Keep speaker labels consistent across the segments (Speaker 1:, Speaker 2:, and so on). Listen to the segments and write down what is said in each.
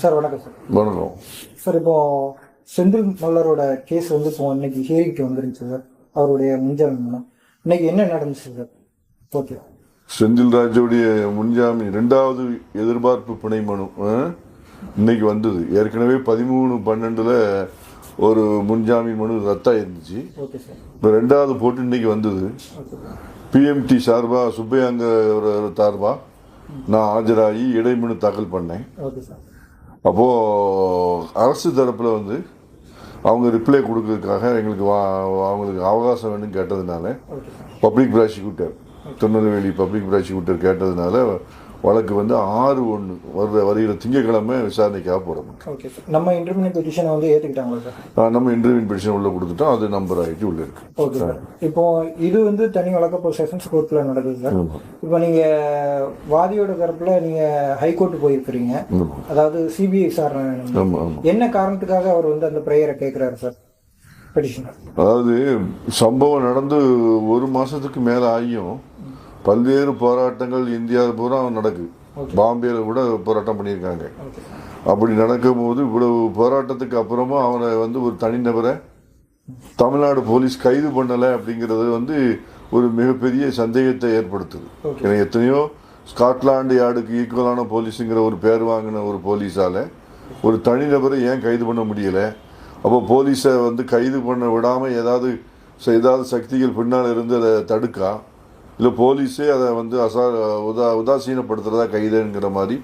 Speaker 1: Sir வணக்கம் sir.
Speaker 2: வணக்கம்.
Speaker 1: Sir இப்போ செந்தில் மல்லரோட கேஸ் வந்து இப்போ இன்னைக்கு ஹியரிங்க்கு வந்துருந்துச்சு சார். அவருடைய முன்ஜாமீன் இன்னைக்கு என்ன நடந்துச்சு சார்? ஓகே.
Speaker 2: செந்தில் ராஜுடைய முன்ஜாமீன் ரெண்டாவது எதிர்பார்ப்பு பிணை மனு? இன்னைக்கு வந்தது. ஏற்கனவே பதிமூணு பன்னெண்டுல ஒரு முன்ஜாமீன் மனு ரத்தா இருந்துச்சு
Speaker 1: ஓகே சார்.
Speaker 2: இப்போ ரெண்டாவது போட்டு இன்னைக்கு வந்தது. பிஎம்டி சார்பா சுப்பையாங்க ஒரு சார்பா நான் ஆஜராகி இடைமனு தாக்கல் பண்ணேன்.
Speaker 1: Okay sir.
Speaker 2: அப்போ அரசு தரப்புல வந்து அவங்க ரிப்ளை கொடுக்கறதுக்காக எங்களுக்கு வா அவங்களுக்கு அவகாசம் வேணும்னு கேட்டதுனால public prosecutor Tirunelveli public prosecutor கேட்டதுனால வழக்கு வந்து ஆறு ஒன்று வர்ற வருகிற திங்கட்கிழமை விசாரணைக்காக போகிறோம்
Speaker 1: ஓகே சார் நம்ம இன்டர்மினியட் பெட்டிஷனை வந்து ஏற்றுக்கிட்டாங்களா சார்
Speaker 2: நம்ம இன்டர்வியூன் பெட்டிஷன் உள்ள கொடுத்துட்டோம். அது நம்பர் ஆகிட்டு உள்ள இருக்கு.
Speaker 1: ஓகே சார் இப்போ இது வந்து தனி வழக்கு இப்போ செஷன்ஸ் கோர்ட்டில் நடக்குது சார். இப்போ நீங்கள் வாதியோட தரப்பில் நீங்கள் ஹைகோர்ட் போயிருக்கிறீங்க. அதாவது சிபிஐ விசாரணை என்ன காரணத்துக்காக அவர் வந்து அந்த ப்ரேயரை கேட்குறாரு சார் பெட்டிஷனர்
Speaker 2: அதாவது சம்பவம் நடந்து ஒரு மாசத்துக்கு மேல ஆகியும் பல்வேறு போராட்டங்கள் இந்தியா பூரா நடக்குது பாம்பேல கூட போராட்டம் பண்ணியிருக்காங்க. அப்படி நடக்கும்போது இவ்வளவு போராட்டத்துக்கு அப்புறமா அவனை வந்து ஒரு தனிநபரை தமிழ்நாடு போலீஸ் கைது பண்ணலை அப்படிங்கிறது வந்து ஒரு மிகப்பெரிய சந்தேகத்தை ஏற்படுத்துது. ஏன்னா எத்தனையோ ஸ்காட்லாந்து யார்டுக்கு ஈக்குவலான போலீஸுங்கிற ஒரு பேர் வாங்கின ஒரு போலீஸால ஒரு தனிநபரை ஏன் கைது பண்ண முடியல? அப்போ போலீஸை வந்து கைது பண்ண விடாம ஏதாவது ஏதாவது சக்திகள் பின்னால் இருந்து அதை தடுக்கா? இல்லை போலீஸே அதை வந்து அசா உதா உதாசீனப்படுத்துறதா கைதுங்கிற மாதிரி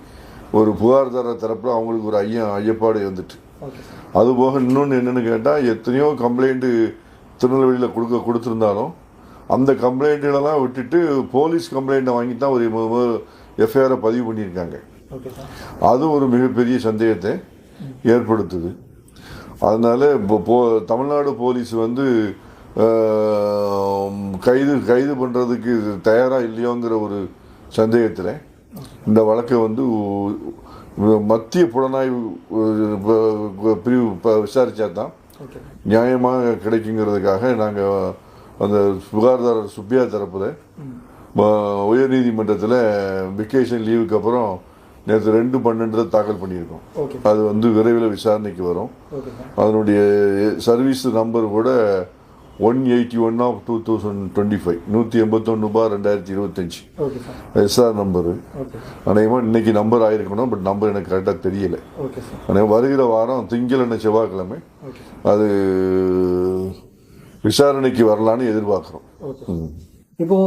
Speaker 2: ஒரு புகார்தாரர் தரப்புல அவங்களுக்கு ஒரு ஐயம் ஐயப்பாடு வந்துட்டு. அதுபோக இன்னொன்று என்னன்னு கேட்டால் எத்தனையோ கம்ப்ளைண்ட்டு திருநெல்வேலியில் கொடுக்க கொடுத்துருந்தாலும் அந்த கம்ப்ளைண்ட்டுகளெல்லாம் விட்டுட்டு போலீஸ் கம்ப்ளைண்ட்டை வாங்கி தான் ஒரு எஃப்ஐஆரை பதிவு பண்ணியிருக்காங்க. அது ஒரு மிகப்பெரிய சந்தேகத்தை ஏற்படுத்துது. அதனால இப்போ போ தமிழ்நாடு போலீஸ் வந்து கைது கைது பண்ணுறதுக்கு தயாராக இல்லையோங்கிற ஒரு சந்தேகத்தில் இந்த வழக்கை வந்து மத்திய புலனாய்வு பிரிவு விசாரிச்சா தான் நியாயமாக கிடைக்குங்கிறதுக்காக நாங்கள் அந்த புகார்தாரர் சுப்பியா தரப்புல உயர்நீதிமன்றத்தில் வெக்கேஷன் லீவுக்கு அப்புறம் நேற்று ரெண்டு பன்னெண்டுல தாக்கல் பண்ணியிருக்கோம். அது வந்து விரைவில் விசாரணைக்கு வரும். அதனுடைய சர்வீஸ் நம்பர் கூட one eighty one of two thousand twenty five நூற்றி எண்பத்தொன்று பார் ரெண்டாயிரத்தி இருபத்தஞ்சி எஸ்ஆர் நம்பரு அநேகமாக இன்னைக்கு நம்பர் ஆயிருக்கணும் பட் நம்பர் எனக்கு கரெக்டாக தெரியல. ஆனால் வருகிற வாரம் திங்கள்ன செவ்வாய்க்கிழமை. அது விசாரணைக்கு வரலான்னு எதிர்பார்க்குறோம்.
Speaker 1: இப்போ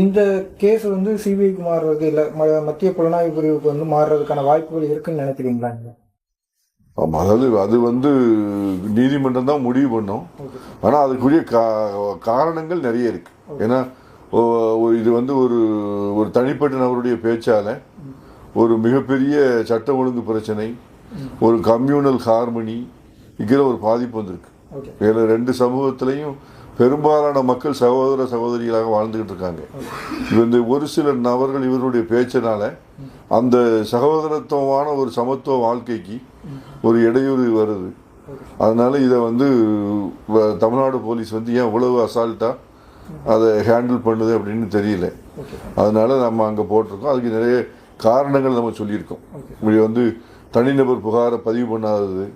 Speaker 1: இந்த கேஸ் வந்து சிபிஐக்கு மாறுறது இல்லை மத்திய புலனாய்வு பிரிவுக்கு வந்து மாறுறதுக்கான வாய்ப்புகள் இருக்குன்னு நினைக்கிறீங்களா
Speaker 2: ஆமாம் அதாவது அது வந்து நீதிமன்றம் தான் முடிவு பண்ணும். ஆனால் அதுக்குரிய கா காரணங்கள் நிறைய இருக்கு. ஏன்னா இது வந்து ஒரு ஒரு தனிப்பட்ட நபருடைய பேச்சால ஒரு மிகப்பெரிய சட்ட ஒழுங்கு பிரச்சனை ஒரு கம்யூனல் ஹார்மனி இருக்கிற ஒரு பாதிப்பு வந்திருக்கு. இதில் ரெண்டு சமூகத்திலையும் பெரும்பாலான மக்கள் சகோதர சகோதரிகளாக வாழ்ந்துகிட்டு இருக்காங்க. இது வந்து ஒரு சில நபர்கள் இவருடைய பேச்சினால அந்த சகோதரத்துவமான ஒரு சமத்துவ வாழ்க்கைக்கு ஒரு இடையூறு வருது. அதனால இதை வந்து வ- தமிழ்நாடு போலீஸ் வந்து ஏன் இவ்வளவு அசால்ட்டாக அதை ஹேண்டில் பண்ணுது அப்படின்னு தெரியல.
Speaker 1: அதனால்
Speaker 2: அதனால நம்ம அங்கே போட்டிருக்கோம். அதுக்கு நிறைய காரணங்கள் நம்ம சொல்லியிருக்கோம். இப்படி வந்து தனிநபர் புகாரை பதிவு பண்ணாதது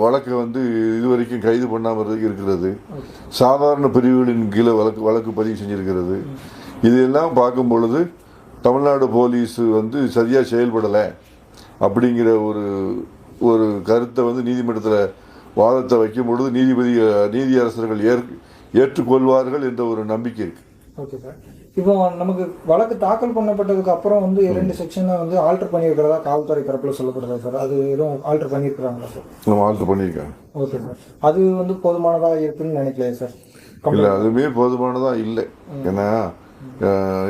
Speaker 2: வழக்கை வந்து இதுவரைக்கும் கைது பண்ணாமல் இருக்கிறது சாதாரண பிரிவுகளின் கீழே வழக்கு வழக்கு பதிவு செஞ்சுருக்கிறது. இதெல்லாம் பார்க்கும் பொழுது தமிழ்நாடு போலீஸ் வந்து சரியாக செயல்படலை. அப்படிங்கிற ஒரு ஒரு கருத்தை வந்து நீதிமன்றத்தில் வாதத்தை வைக்கும் பொழுது நீதிபதி நீதியரசர்கள் ஏற் ஏற்றுக்கொள்வார்கள் என்ற ஒரு நம்பிக்கை இருக்கு.
Speaker 1: Okay sir. இப்போ நமக்கு வழக்கு தாக்கல் பண்ணப்பட்டதுக்கு அப்புறம் வந்து இரண்டு செக்ஷனை வந்து ஆல்டர் பண்ணியிருக்கிறதா காவல்துறை தரப்பில் சொல்லப்படுதா சார்? அது எதுவும் ஆல்டர் பண்ணியிருக்கிறாங்களா சார்?
Speaker 2: நம்ம ஆல்டர் பண்ணியிருக்காங்க.
Speaker 1: Okay sir. அது வந்து போதுமானதாக இருக்குன்னு நினைக்கலையே சார்?
Speaker 2: இல்லை அதுவுமே போதுமானதா இல்லை. ஏன்னா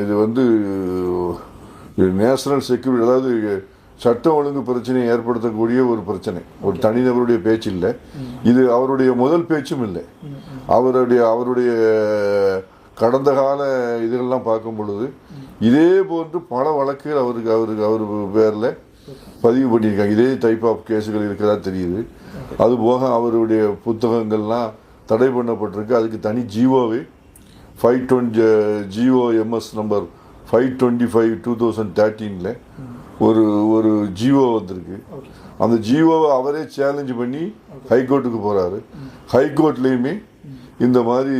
Speaker 2: இது வந்து நேஷனல் செக்யூரிட்டி அதாவது சட்டம் ஒழுங்கு பிரச்சனையை ஏற்படுத்தக்கூடிய ஒரு பிரச்சனை. ஒரு தனிநபருடைய பேச்சு இல்லை. இது அவருடைய முதல் பேச்சும் இல்லை. அவருடைய அவருடைய கடந்த கால இதெல்லாம் பார்க்கும் பொழுது இதே போன்று பல வழக்குகள் அவருக்கு அவருக்கு அவர் பேரில் பதிவு பண்ணியிருக்காங்க. இதே டைப் ஆஃப் கேஸுகள் இருக்கிறதா தெரியுது. அது போக அவருடைய புத்தகங்கள்லாம் தடை பண்ணப்பட்டிருக்கு. அதுக்கு தனி ஜிஓவே five twenty GO MS number five twenty five two thousand தேர்ட்டீனில் ஒரு ஒரு ஜியோ வந்திருக்கு. அந்த ஜியோவை அவரே சேலஞ்ச் பண்ணி ஹைகோர்ட்டுக்கு போகிறாரு ஹைகோர்ட்லேயுமே இந்த மாதிரி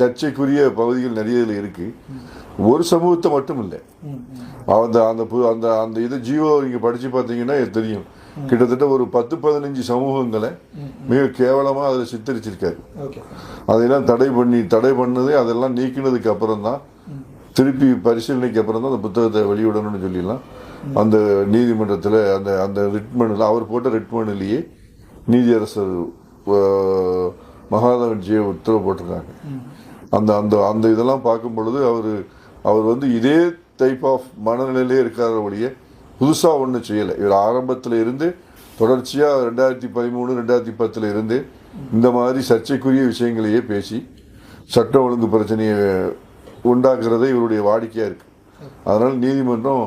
Speaker 2: சர்ச்சைக்குரிய பகுதிகள் நிறைய இதில் இருக்குது ஒரு சமூகத்தை மட்டும் இல்லை. அந்த அந்த அந்த அந்த இது ஜியோ நீங்கள் படித்து பார்த்தீங்கன்னா தெரியும். கிட்டத்தட்ட ஒரு பத்து பதினஞ்சு சமூகங்களை மிக கேவலமாக அதில் சித்தரிச்சிருக்காரு. அதையெல்லாம் தடை பண்ணி தடை பண்ணது அதெல்லாம் நீக்கினதுக்கு அப்புறம் தான் திருப்பி பரிசீலனைக்கு அப்புறம் தான் அந்த புத்தகத்தை வெளியிடணும்னு சொல்லிடலாம். அந்த நீதிமன்றத்தில் அந்த அந்த ரிட்மனில் அவர் போட்ட ரிட்மனிலேயே நீதியரசர் மகாதவன்ஜியை மகாதவன் ஜியை உத்தரவு போட்டிருக்காங்க. அந்த அந்த அந்த இதெல்லாம் பார்க்கும் பொழுது அவர் அவர் வந்து இதே டைப் ஆஃப் மனநிலையிலே இருக்கார ஒழிய புதுசாக ஒன்றும் செய்யலை. இவர் ஆரம்பத்தில் இருந்து தொடர்ச்சியாக ரெண்டாயிரத்தி பதிமூணு ரெண்டாயிரத்தி பத்தில் இருந்து இந்த மாதிரி சர்ச்சைக்குரிய விஷயங்களையே பேசி சட்ட ஒழுங்கு பிரச்சனையை உண்டாக்குறதே இவருடைய வாடிக்கையாக இருக்கு. அதனால் நீதிமன்றம்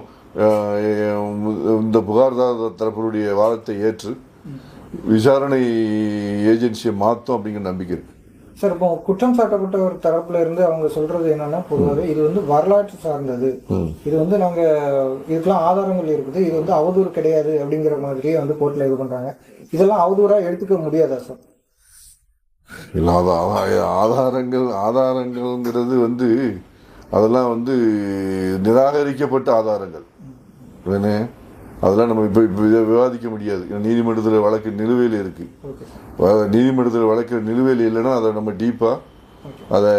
Speaker 2: இந்த புகார்தாரர் தரப்பினுடைய வாதத்தை ஏற்று விசாரணை ஏஜென்சியை மாற்றும் அப்படிங்கிற நம்பிக்கை இருக்கு.
Speaker 1: சார் இப்போ குற்றம் சாட்டப்பட்ட ஒரு தரப்புல இருந்து அவங்க சொல்றது என்னன்னா பொதுவாகவே இது வந்து வரலாற்று சார்ந்தது. இது வந்து நாங்க இதுக்கெல்லாம் ஆதாரங்கள் இருக்குது. இது வந்து அவதூறு கிடையாது அப்படிங்கிற மாதிரியே வந்து கோர்ட்ல இது பண்றாங்க. இதெல்லாம் அவதூறா எடுத்துக்க முடியாதா சார்?
Speaker 2: இல்லாத ஆதா- ஆதாரங்கள் ஆதாரங்கள்ங்கிறது வந்து அதெல்லாம் வந்து நிராகரிக்கப்பட்ட ஆதாரங்கள். உடனே அதெல்லாம் நம்ம இப்போ இப்போ இதை விவாதிக்க முடியாது. ஏன்னா நீதிமன்றத்தில் வழக்கு நிலுவையில் இருக்கு.
Speaker 1: ஓகே.
Speaker 2: வ- நீதிமன்றத்தில் வழக்கு நிலுவையில் இல்லைன்னா அதை நம்ம டீப்பாக அதை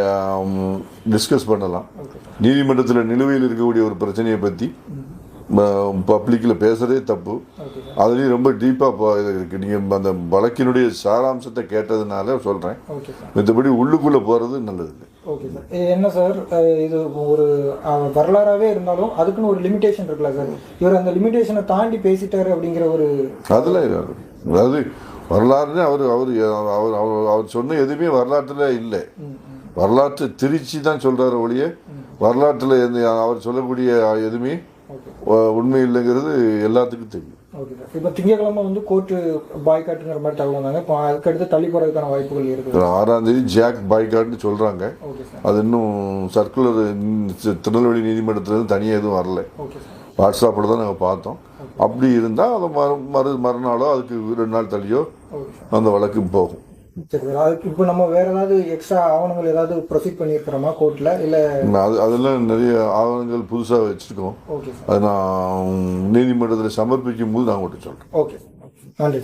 Speaker 2: டிஸ்கஸ் பண்ணலாம். நீதிமன்றத்தில் நிலுவையில் இருக்கக்கூடிய ஒரு பிரச்சனையை பற்றி பப்ளிக்கில் பேசுகிறதே தப்பு. அதுலேயும் ரொம்ப டீப்பாக இருக்குது நீங்கள் அந்த வழக்கினுடைய சாராம்சத்தை கேட்டதுனால சொல்கிறேன் மற்றபடி உள்ளுக்குள்ளே போகிறது நல்லது. இல்லை
Speaker 1: ஓகே சார் என்ன சார் இது ஒரு அஹ், வரலாறாவே இருந்தாலும் அதுக்குன்னு ஒரு லிமிடேஷன் இருக்குல்ல சார் இவர் அந்த லிமிடேஷனை தாண்டி பேசிட்டாரு அப்படிங்கிற ஒரு
Speaker 2: அதெல்லாம் இது. அதாவது வரலாறுன்னு அவர் அவர் அவர் அவர் சொன்ன எதுவுமே வரலாற்றில் இல்லை. வரலாற்றை திரிச்சு தான் சொல்கிறாரு ஒழிய வரலாற்றில் அவர் சொல்லக்கூடிய எதுவுமே உண்மை இல்லைங்கிறது எல்லாத்துக்கும் தெரியும்.
Speaker 1: ஓகே சார் இப்போ திங்கக்கிழமை வந்து கோர்ட்டு பாய்காட்டுங்கிற மாதிரி தகவல் வந்தாங்க. இப்போ அதுக்கடுத்து தள்ளி போகிறதுக்கான வாய்ப்புகள் இருக்குது.
Speaker 2: ஆறாம் தேதி ஜாக் பாய்காட்னு சொல்கிறாங்க அது இன்னும் சர்க்குலர் திருநெல்வேலி நீதிமன்றத்துலேருந்து தனியாக எதுவும் வரல. வாட்ஸ்அப்பில் தான் நாங்கள் பார்த்தோம். அப்படி இருந்தால் அது மறு மறு மறுநாளோ அதுக்கு ரெண்டு நாள் தள்ளியோ அந்த வழக்கு போகும்.
Speaker 1: சரி அதுக்கு இப்போ நம்ம வேற ஏதாவது எக்ஸ்ட்ரா ஆவணங்கள் ஏதாவது ப்ரொசீட் பண்ணியிருக்கிறோமா கோர்ட்டில் இல்லை
Speaker 2: அது அதெல்லாம் நிறைய ஆவணங்கள் புதுசாக வச்சுருக்கோம்.
Speaker 1: ஓகே
Speaker 2: அது நான் நீதிமன்றத்தில் சமர்ப்பிக்கும் போது நான் உங்கள்கிட்ட சொல்கிறேன்
Speaker 1: ஓகே நன்றி